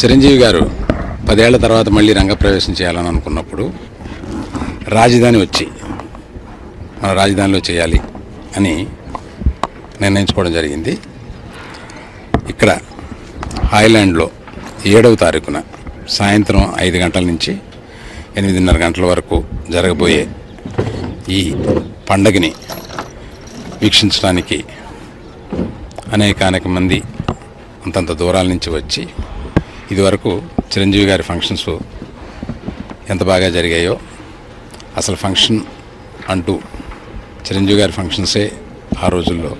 చిరంజీవి గారు పదేళ్ళ తర్వాత మళ్ళీ రంగప్రవేశం చేయాలని అనుకున్నప్పుడు రాజధాని వచ్చి మన రాజధానిలో చేయాలి అని నిర్ణయించుకోవడం జరిగింది. ఇక్కడ హాయ్లాండ్లో ఏడవ తారీఖున సాయంత్రం ఐదు గంటల నుంచి ఎనిమిదిన్నర గంటల వరకు జరగబోయే ఈ పండగని వీక్షించడానికి అనేక అనేక మంది అంతంత దూరాల నుంచి వచ్చి ఇదివరకు చిరంజీవి గారి ఫంక్షన్స్ ఎంత బాగా జరిగాయో అసలు ఫంక్షన్ అంటూ చిరంజీవి గారి ఫంక్షన్సే ఆ రోజుల్లో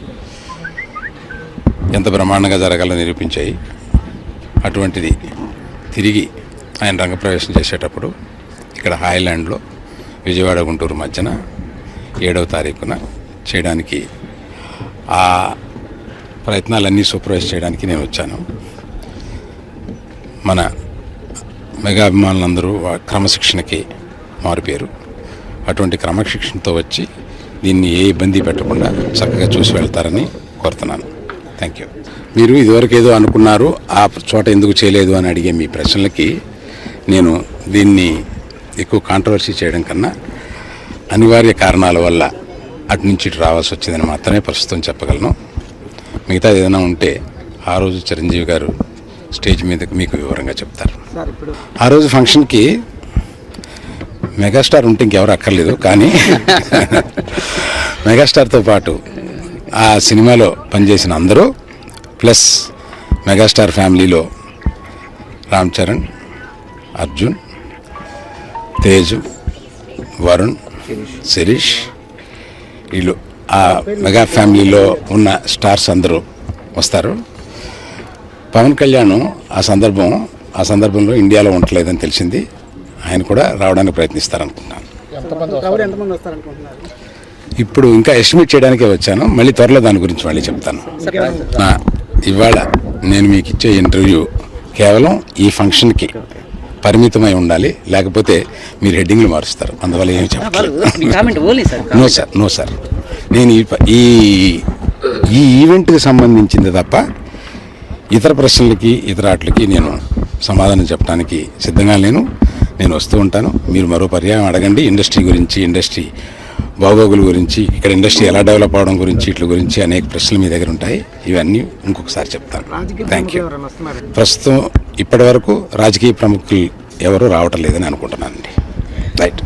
ఎంత బ్రహ్మాండంగా జరగాలో నిరూపించాయి. అటువంటిది తిరిగి ఆయన రంగప్రవేశం చేసేటప్పుడు ఇక్కడ హాయ్లాండ్లో విజయవాడ గుంటూరు మధ్యన ఏడవ తారీఖున చేయడానికి ఆ ప్రయత్నాలన్నీ సూపర్వైజ్ చేయడానికి నేను వచ్చాను. మన మెగా అభిమానులందరూ క్రమశిక్షణకి మారిపోయారు అటువంటి క్రమశిక్షణతో వచ్చి దీన్ని ఏ ఇబ్బంది పెట్టకుండా చక్కగా చూసి వెళ్తారని కోరుతున్నాను. థ్యాంక్ యూ మీరు ఇదివరకు ఏదో అనుకున్నారు ఆ చోట ఎందుకు చేయలేదు అని అడిగే మీ ప్రశ్నలకి నేను దీన్ని ఎక్కువ కాంట్రవర్సీ చేయడం కన్నా అనివార్య కారణాల వల్ల అటు నుంచి ఇటు రావాల్సి వచ్చిందని మాత్రమే ప్రస్తుతం చెప్పగలను. మిగతా ఏదైనా ఉంటే ఆ రోజు చిరంజీవి గారు స్టేజ్ మీద మీకు వివరంగా చెప్తారు. ఆ రోజు ఫంక్షన్కి మెగాస్టార్ ఉంటే ఇంకెవరు అక్కర్లేదు కానీ మెగాస్టార్తో పాటు ఆ సినిమాలో పనిచేసిన అందరూ ప్లస్ మెగాస్టార్ ఫ్యామిలీలో రామ్ చరణ్ అర్జున్ తేజు వరుణ్ శిరీష్ వీళ్ళు ఆ మెగా ఫ్యామిలీలో ఉన్న స్టార్స్ అందరూ వస్తారు. పవన్ కళ్యాణ్ ఆ సందర్భం ఆ సందర్భంలో ఇండియాలో ఉండలేదని తెలిసింది. ఆయన కూడా రావడానికి ప్రయత్నిస్తారనుకుంటున్నాను. ఇప్పుడు ఇంకా ఎస్టిమేట్ చేయడానికే వచ్చాను. మళ్ళీ త్వరలో దాని గురించి మళ్ళీ చెప్తాను. ఇవాళ నేను మీకు ఇచ్చే ఇంటర్వ్యూ కేవలం ఈ ఫంక్షన్కి పరిమితమై ఉండాలి. లేకపోతే మీరు హెడ్డింగ్లు మారుస్తారు. అందువల్ల ఏమి sir no sir no sir నేను ఈ ఈ ఈవెంట్కి సంబంధించింది తప్ప ఇతర ప్రశ్నలకి ఇతర వాటికి నేను సమాధానం చెప్పడానికి సిద్ధంగా లేను. నేను వస్తూ ఉంటాను. మీరు మరో పర్యాయం అడగండి. ఇండస్ట్రీ గురించి ఇండస్ట్రీ బాగోగుల గురించి ఇక్కడ ఇండస్ట్రీ ఎలా డెవలప్ అవడం గురించి ఇట్ల గురించి అనేక ప్రశ్నలు మీ దగ్గర ఉంటాయి. ఇవన్నీ ఇంకొకసారి చెప్తాను. థ్యాంక్ యూ ప్రస్తుతం ఇప్పటి వరకు రాజకీయ ప్రముఖులు ఎవరు రావటం లేదని అనుకుంటున్నానండి. రైట్